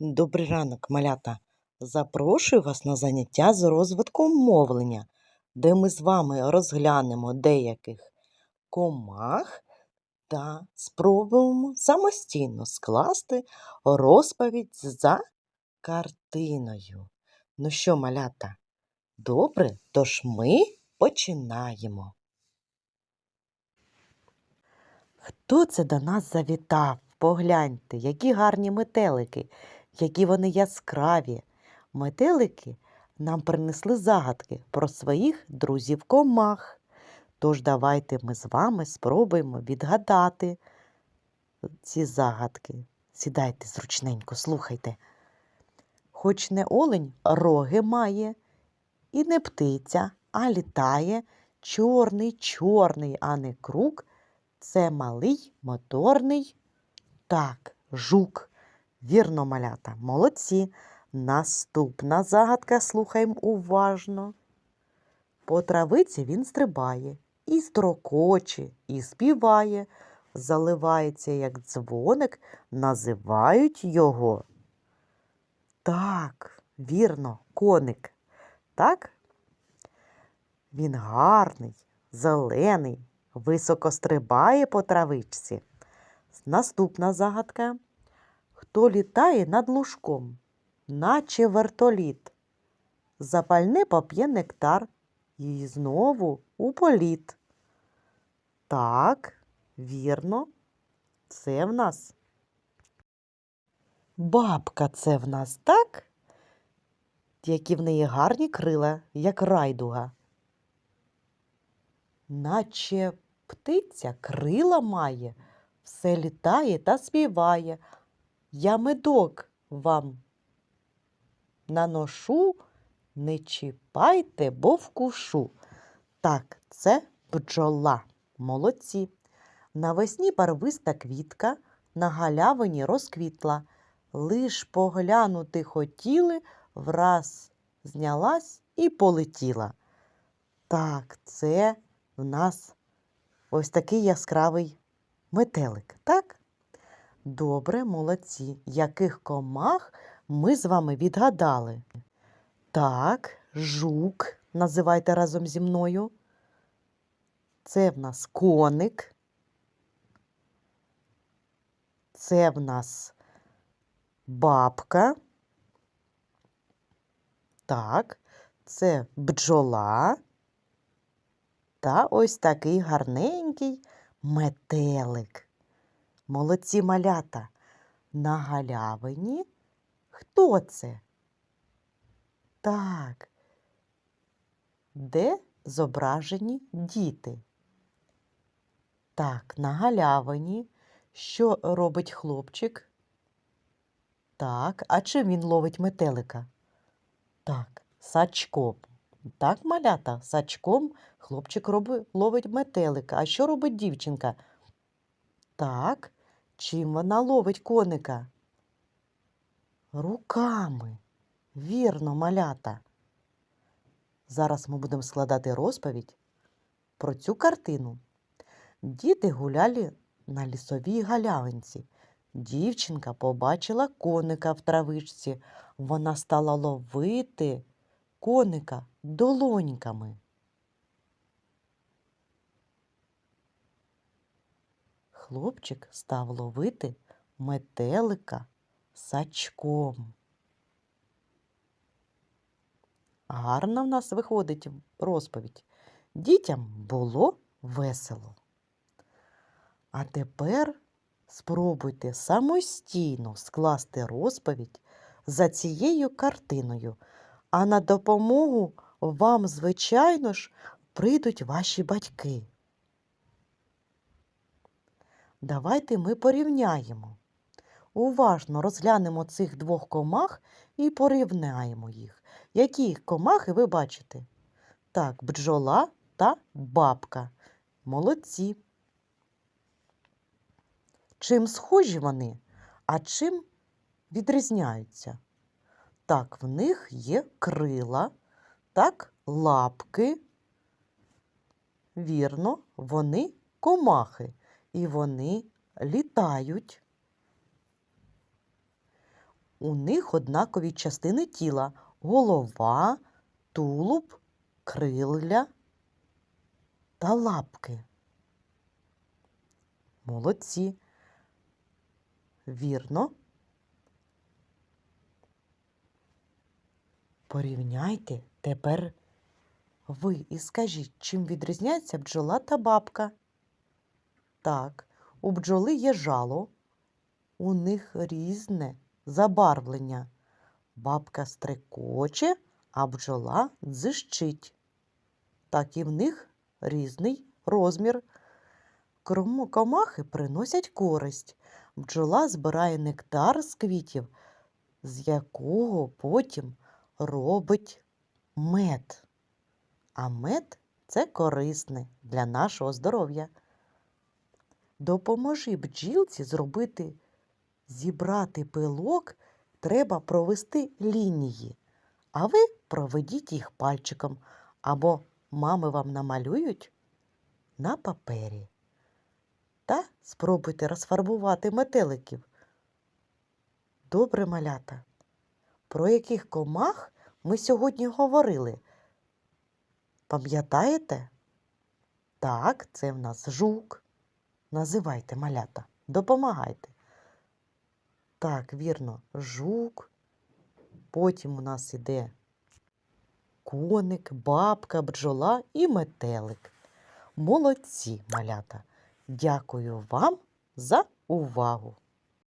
Добрий ранок, малята! Запрошую вас на заняття з розвитку мовлення, де ми з вами розглянемо деяких комах та спробуємо самостійно скласти розповідь за картиною. Ну що, малята, добре? Тож ми починаємо. Хто це до нас завітав? Погляньте, які гарні метелики, які вони яскраві. Метелики нам принесли загадки про своїх друзів комах. Тож давайте ми з вами спробуємо відгадати ці загадки. Сідайте зручненько, слухайте. Хоч не олень роги має, і не птиця, а літає, чорний, чорний, а не круг. Це малий моторний так, жук. Вірно, малята, молодці. Наступна загадка слухаємо уважно. По травиці він стрибає, і строкоче, і співає, заливається, як дзвоник, називають його. Так, вірно, коник. Так? Він гарний, зелений, високо стрибає по травичці. Наступна загадка. Хто літає над лужком, наче вертоліт, запальне поп'є нектар і знову у політ. Так, вірно, це в нас. Бабка це в нас так, які в неї гарні крила, як райдуга. Наче птиця крила має все літає та співає. Я медок вам наношу, не чіпайте, бо вкушу. Так, це бджола. Молодці. Навесні барвиста квітка на галявині розквітла. Лиш поглянути хотіли, враз знялась і полетіла. Так, це в нас ось такий яскравий метелик, так? Добре, молодці. Яких комах ми з вами відгадали? Так, жук, називайте разом зі мною. Це в нас коник. Це в нас бабка. Так, це бджола. Та ось такий гарненький метелик. Молодці малята. На галявині. Хто це? Так. Де зображені діти? Так, на галявині. Що робить хлопчик? Так, а чим він ловить метелика? Так, сачком. Так, малята, сачком хлопчик роби, ловить метелика. А що робить дівчинка? Так, чим вона ловить коника? Руками. Вірно, малята. Зараз ми будемо складати розповідь про цю картину. Діти гуляли на лісовій галявинці. Дівчинка побачила коника в травичці. Вона стала ловити коника долоньками. Хлопчик став ловити метелика сачком. Гарна в нас виходить розповідь. Дітям було весело. А тепер спробуйте самостійно скласти розповідь за цією картиною, а на допомогу вам, звичайно ж, прийдуть ваші батьки. Давайте ми порівняємо. Уважно розглянемо цих двох комах і порівняємо їх. Які комахи ви бачите? Так, бджола та бабка. Молодці. Чим схожі вони, а чим відрізняються? Так, в них є крила, так, лапки. Вірно, вони комахи і вони літають. У них однакові частини тіла голова, тулуб, крилля та лапки. Молодці. Вірно. Порівняйте тепер ви і скажіть, чим відрізняється бджола та бабка? Так, у бджоли є жало, у них різне забарвлення. Бабка стрекоче, а бджола дзищить. Так і в них різний розмір. Комахи приносять користь. Бджола збирає нектар з квітів, з якого потім робить мед. А мед це корисне для нашого здоров'я. Допоможи бджілці зробити, зібрати пилок, треба провести лінії, а ви проведіть їх пальчиком або мами вам намалюють на папері. Та спробуйте розфарбувати метеликів. Добре, малята. Про яких комах ми сьогодні говорили? Пам'ятаєте? Так, це в нас жук. Називайте малята, допомагайте. Так, вірно, жук. Потім у нас іде коник, бабка, бджола і метелик. Молодці, малята. Дякую вам за увагу.